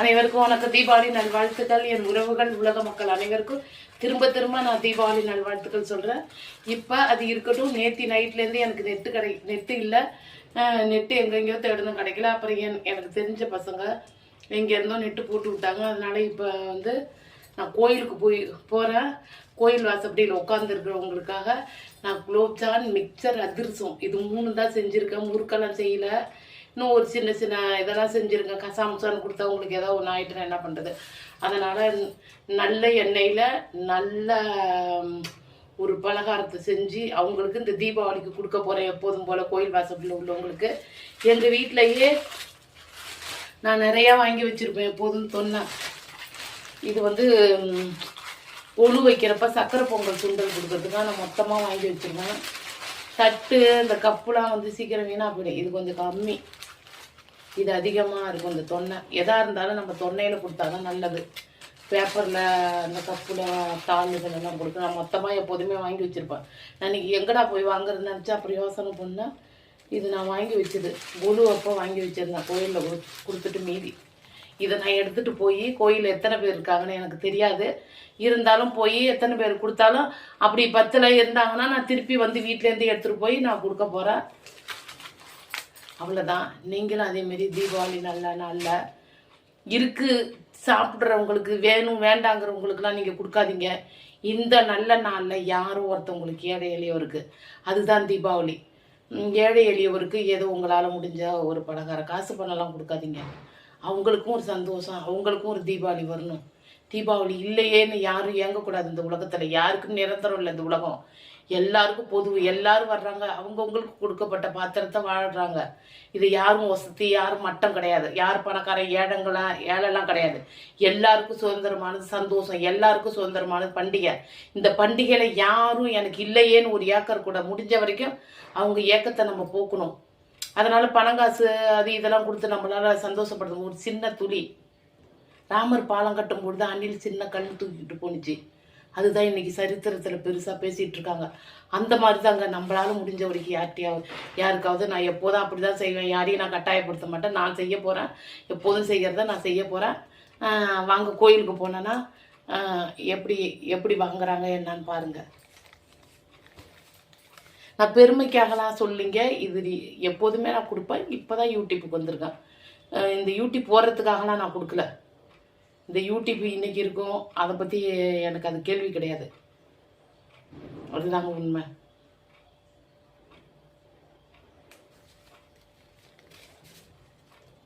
அனைவருக்கும் வணக்கம். தீபாவளி நல்வாழ்த்துக்கள். என் உறவுகள் உலக மக்கள் அனைவருக்கும் திரும்ப திரும்ப நான் தீபாவளி நல்வாழ்த்துக்கள் சொல்கிறேன் இப்போ அது இருக்கட்டும். நேத்தி நைட்லேருந்து எனக்கு நெட்டு கிடை நெட்டு இல்லை. நெட்டு எங்கெங்கேயோ தேடணும் கிடைக்கல. அப்புறம் என் எனக்கு தெரிஞ்ச பசங்க எங்கேருந்தோ நெட்டு போட்டு விட்டாங்க. அதனால் இப்போ வந்து நான் கோயிலுக்கு போய் போகிறேன் கோயில் வாசப்படியில் உட்காந்துருக்கிறவங்களுக்காக நான் குலோப்ஜான் மிக்சர் அதிரசம் இது மூணு தான் செஞ்சுருக்கேன். முறுக்கெல்லாம் செய்யலை. இன்னும் ஒரு சின்ன சின்ன இதெல்லாம் செஞ்சுருங்க. கசாமுசான்னு கொடுத்தா உங்களுக்கு ஏதோ ஒன்று ஆயிட்டுனா என்ன பண்ணுறது அதனால் நல்ல எண்ணெயில் நல்ல ஒரு பலகாரத்தை செஞ்சு அவங்களுக்கு இந்த தீபாவளிக்கு கொடுக்க போகிறேன் எப்போதும் போல் கோயில் வாசப்பில் உள்ளவங்களுக்கு. எங்கள் வீட்டிலையே நான் நிறையா வாங்கி வச்சுருப்பேன் எப்போதும் சொன்னேன் இது வந்து ஒழு வைக்கிறப்ப சக்கரை பொங்கல் சுண்டல் கொடுக்கறதுக்காக நான் மொத்தமாக வாங்கி வச்சுருவேன் தட்டு இந்த கப்புலாம் வந்து சீக்கிரம் வீணாக போயிடும். இது கொஞ்சம் கம்மி. இது அதிகமாக இருக்கும் இந்த தொன்னை. எதாக இருந்தாலும் நம்ம தொன்னையில் கொடுத்தா தான் நல்லது. பேப்பரில் அந்த கப்பில் தாழ் இதெல்லாம் கொடுத்து நான் மொத்தமாக எப்போதுமே வாங்கி வச்சுருப்பேன். நான் இன்னைக்கு எங்கடா போய் வாங்குறதுன்னு நினச்சா அப்புறம் யோசனை பண்ணால் இது நான் வாங்கி வச்சது. குழு அப்போ வாங்கி வச்சுருந்தேன். கோயிலில் கொடு கொடுத்துட்டு மீதி. இதை நான் எடுத்துகிட்டு போய் கோயிலில் எத்தனை பேர் இருக்காங்கன்னு எனக்கு தெரியாது. இருந்தாலும் போய் எத்தனை பேர் கொடுத்தாலும் அப்படி பத்தில் இருந்தாங்கன்னா நான் திருப்பி வந்து வீட்டிலேருந்து எடுத்துகிட்டு போய் நான் கொடுக்க போகிறேன் அவ்வளோதான் நீங்களும் அதேமாரி தீபாவளி நல்ல நாளில் இருக்கு. சாப்பிட்றவங்களுக்கு வேணும் வேண்டாங்கிறவங்களுக்குலாம் நீங்கள் கொடுக்காதீங்க. இந்த நல்ல நாளில் யாரும் ஒருத்தவங்களுக்கு ஏழை எளியவருக்கு அதுதான் தீபாவளி. ஏழை எளியவருக்கு ஏதோ உங்களால் முடிஞ்ச ஒரு பலகார காசு பணம்லாம் கொடுக்காதீங்க. அவங்களுக்கும் ஒரு சந்தோஷம் அவங்களுக்கும் ஒரு தீபாவளி வரணும். தீபாவளி இல்லையேன்னு யாரும் இயங்கக்கூடாது இந்த உலகத்தில். யாருக்கும் நிரந்தரம் இல்லை இந்த உலகம். எல்லாருக்கும் பொதுவு எல்லாரும் வர்றாங்க. அவங்கவுங்களுக்கு கொடுக்கப்பட்ட பாத்திரத்தை வாழ்கிறாங்க இது யாரும் வசதி யாரும் மட்டம் கிடையாது. யார் பணக்காரன் ஏழைங்களா ஏழெல்லாம் கிடையாது. எல்லாருக்கும் சுதந்திரமானது சந்தோஷம். எல்லாருக்கும் சுதந்திரமானது பண்டிகை. இந்த பண்டிகையில் யாரும் எனக்கு இல்லையேன்னு ஒரு ஏக்கர் கூட முடிஞ்ச வரைக்கும் அவங்க ஏக்கத்தை நம்ம போக்கணும். அதனால் பணங்காசு அது இதெல்லாம் கொடுத்து நம்மளால் சந்தோஷப்படுத்தணும். ஒரு சின்ன துளி. ராமர் பாலம் கட்டும் பொழுது அணில் சின்ன கல் தூக்கிட்டு போணுச்சு. அதுதான் இன்னைக்கு சரித்திரத்தில் பெருசாக பேசிகிட்டு இருக்காங்க. அந்த மாதிரி தாங்க நம்மளால முடிஞ்ச வரைக்கும் யார்கிட்டயாவது யாருக்காவது நான் எப்போதும் அப்படி தான் செய்வேன். யாரையும் நான் கட்டாயப்படுத்த மாட்டேன். நான் செய்ய போகிறேன் எப்போதும் செய்கிறத நான் செய்ய போகிறேன் வாங்க கோயிலுக்கு போனேன்னா எப்படி எப்படி வாங்குறாங்க என்னன்னு பாருங்கள் நான் பெருமைக்காகலாம் சொல்லிங்க. இது எப்போதுமே நான் கொடுப்பேன். இப்போ தான் யூடியூப்புக்கு வந்திருக்கேன். இந்த யூடியூப் போடுறதுக்காகலாம் நான் கொடுக்கல. இந்த யூடியூப் இன்னைக்கு இருக்கும். அதை பற்றி எனக்கு அது கேள்வி கிடையாது. அதுதாங்க உண்மை.